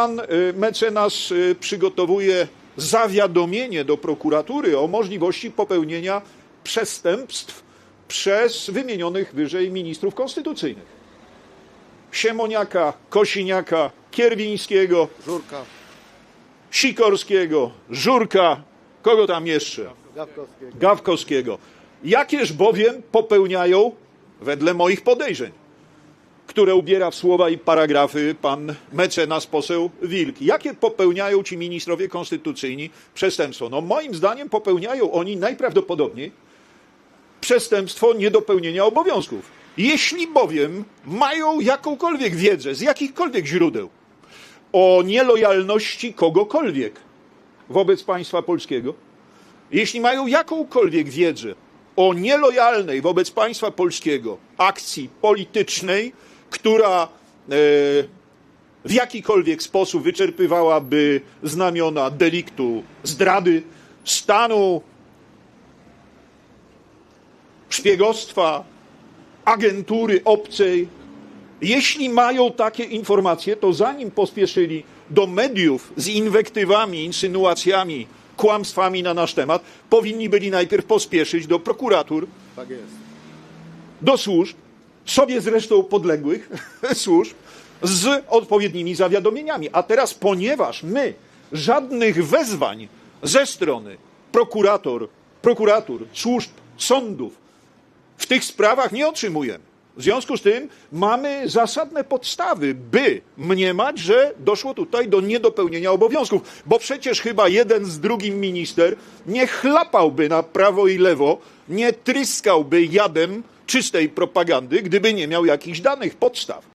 pan y, mecenas y, przygotowuje zawiadomienie do prokuratury o możliwości popełnienia przestępstw przez wymienionych wyżej ministrów konstytucyjnych. Siemoniaka, Kosiniaka, Kierwińskiego, Żurka, Sikorskiego, Żurka, kogo tam jeszcze? Gawkowskiego. Gawkowskiego. Jakież bowiem popełniają, wedle moich podejrzeń, które ubiera w słowa i paragrafy pan mecenas poseł Wilk. Jakie popełniają ci ministrowie konstytucyjni przestępstwo? No moim zdaniem popełniają oni najprawdopodobniej przestępstwo niedopełnienia obowiązków. Jeśli bowiem mają jakąkolwiek wiedzę z jakichkolwiek źródeł o nielojalności kogokolwiek wobec państwa polskiego, jeśli mają jakąkolwiek wiedzę o nielojalnej wobec państwa polskiego akcji politycznej, która e, w jakikolwiek sposób wyczerpywałaby znamiona deliktu zdrady stanu, szpiegostwa, agentury obcej, jeśli mają takie informacje, to zanim pospieszyli do mediów z inwektywami, insynuacjami, kłamstwami na nasz temat, powinni byli najpierw pospieszyć do prokuratur, Tak jest. do służb, sobie zresztą podległych służb, z odpowiednimi zawiadomieniami. A teraz, ponieważ my żadnych wezwań ze strony prokurator, prokuratur, służb, sądów w tych sprawach nie otrzymujemy. W związku z tym mamy zasadne podstawy, by mniemać, że doszło tutaj do niedopełnienia obowiązków, bo przecież chyba jeden z drugim minister nie chlapałby na prawo i lewo, nie tryskałby jadem czystej propagandy, gdyby nie miał jakichś danych podstaw.